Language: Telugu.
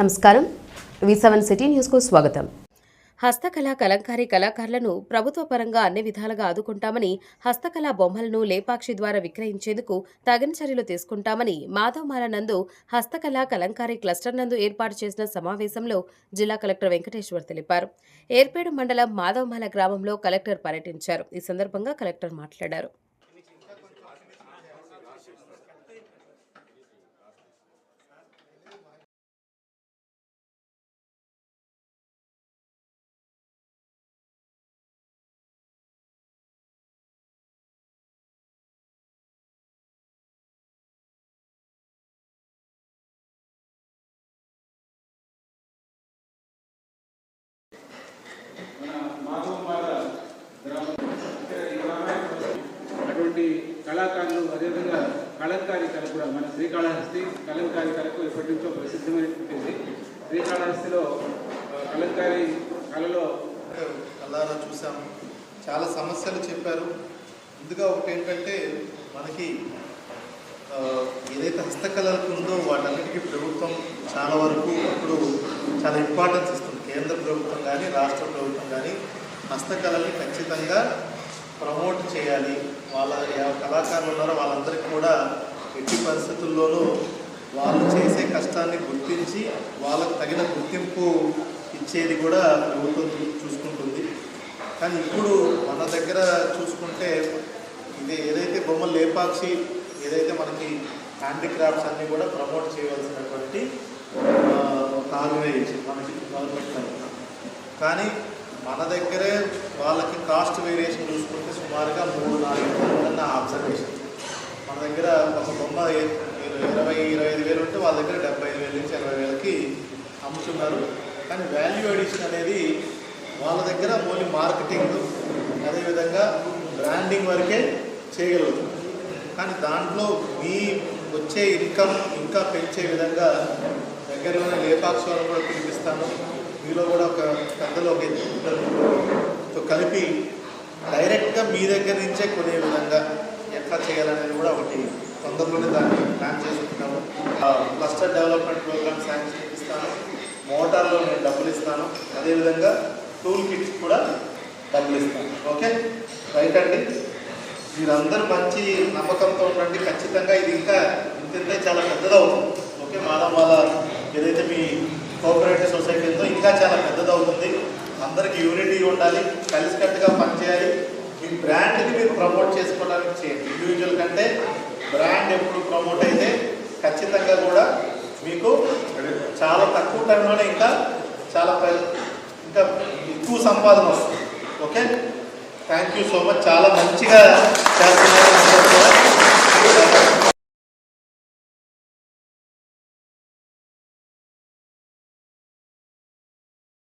నమస్కారం. వి సెవెన్ సిటీ న్యూస్కు స్వాగతం. హస్తకళా కలంకారీ కళాకారులను ప్రభుత్వ పరంగా అన్ని విధాలుగా ఆదుకుంటామని హస్తకళా బొమ్మలను లేపాక్షి ద్వారా విక్రయించేందుకు తగిన చర్యలు తీసుకుంటామని మాధవమాల నందు హస్తకళా కలంకారీ క్లస్టర్ నందు ఏర్పాటు చేసిన సమావేశంలో జిల్లా కలెక్టర్ వెంకటేశ్వర్ తెలిపారు. ఏర్పేడు మండలం మాధవమాల గ్రామంలో కలెక్టర్ పర్యటించారు. ఈ సందర్భంగా కలెక్టర్ మాట్లాడారు. కళాకారులు అదేవిధంగా కలంకారీ కళ కూడా మన శ్రీకాళహస్తి కలంకారీ కళకు ఎప్పటి నుంచో ప్రసిద్ధమైనటువంటిది. శ్రీకాళహస్తిలో ఆ, కలంకారీ కళలో కళారా చూసాము చాలా సమస్యలు చెప్పారు. ముందుగా ఒకటి ఏంటంటే మనకి ఏదైతే హస్తకళలకు ఉందో వాటన్నిటికీ ప్రభుత్వం చాలా వరకు ఇప్పుడు చాలా ఇంపార్టెన్స్ ఇస్తుంది. కేంద్ర ప్రభుత్వం కానీ రాష్ట్ర ప్రభుత్వం కానీ హస్తకళల్ని ఖచ్చితంగా ప్రమోట్ చేయాలి. వాళ్ళ కళాకారులు ఉన్నారో వాళ్ళందరికీ కూడా ఎట్టి పరిస్థితుల్లోనూ వాళ్ళు చేసే కష్టాన్ని గుర్తించి వాళ్ళకు తగిన గుర్తింపు ఇచ్చేది కూడా ప్రభుత్వం చూ- చూసుకుంటుంది. కానీ ఇప్పుడు మన దగ్గర చూసుకుంటే ఇది ఏదైతే బొమ్మలు లేపాక్షి ఏదైతే మనకి హ్యాండిక్రాఫ్ట్స్ అన్నీ కూడా ప్రమోట్ చేయవలసినటువంటి ఆ, ఒక ఆర్గనైజేషన్ మనకి గవర్నమెంట్ కానీ మన దగ్గరే వాళ్ళకి కాస్ట్ వేరియేషన్ సుమారుగా మూడు నాలుగు వందల నా అబ్జర్వేషన్ మన దగ్గర ఒక బొమ్మ ఇరవై ఇరవై ఐదు వేలు ఉంటే వాళ్ళ దగ్గర డెబ్బై ఐదు వేల నుంచి ఇరవై వేలకి అమ్ముతున్నారు. కానీ వాల్యూ అడిషన్ అనేది వాళ్ళ దగ్గర ఓన్లీ మార్కెటింగ్ అదేవిధంగా బ్రాండింగ్ వరకే చేయగలుగుతారు కానీ దాంట్లో మీ వచ్చే ఇన్కమ్ ఇంకా పెంచే విధంగా దగ్గరలోనే లేపాక్షి కూడా పిలిపిస్తాను మీలో కూడా ఒక పెద్దలో ఒక కలిపి డైరెక్ట్గా మీ దగ్గర నుంచే కొనే విధంగా ఎట్లా చేయాలనేది కూడా ఒకటి తొందరలోనే దాన్ని ప్లాన్ చేసుకుంటాము. క్లస్టర్ డెవలప్మెంట్ ప్రోగ్రామ్ శాంక్షన్ ఇస్తాను మోటార్లో నేను డబ్బులు ఇస్తాను. అదేవిధంగా టూల్ కిట్స్ కూడా డబ్బులు ఇస్తాను. ఓకే? రైట్ అండి. మీరందరూ మంచి నమ్మకంతో ఉండండి. ఖచ్చితంగా ఇది ఇంకా ఇంతే చాలా పెద్దదవుతుంది. ఓకే? మాలా మాలా ఏదైతే మీ కోఆపరేటివ్ సొసైటీ ఉందో ఇంకా చాలా అందరికి యూనిటీ ఉండాలి కలిసికట్టుగా పనిచేయాలి. మీ బ్రాండ్ని మీరు ప్రమోట్ చేసుకోవడానికి చేయండి. ఇండివిజువల్ కంటే బ్రాండ్ ఎప్పుడు ప్రమోట్ అయితే ఖచ్చితంగా కూడా మీకు చాలా తక్కువ టైంలోనే ఇంకా చాలా ఇంకా ఎక్కువ సంపాదన వస్తుంది. Okay thank you so much చాలా మంచిగా చేస్తున్నారు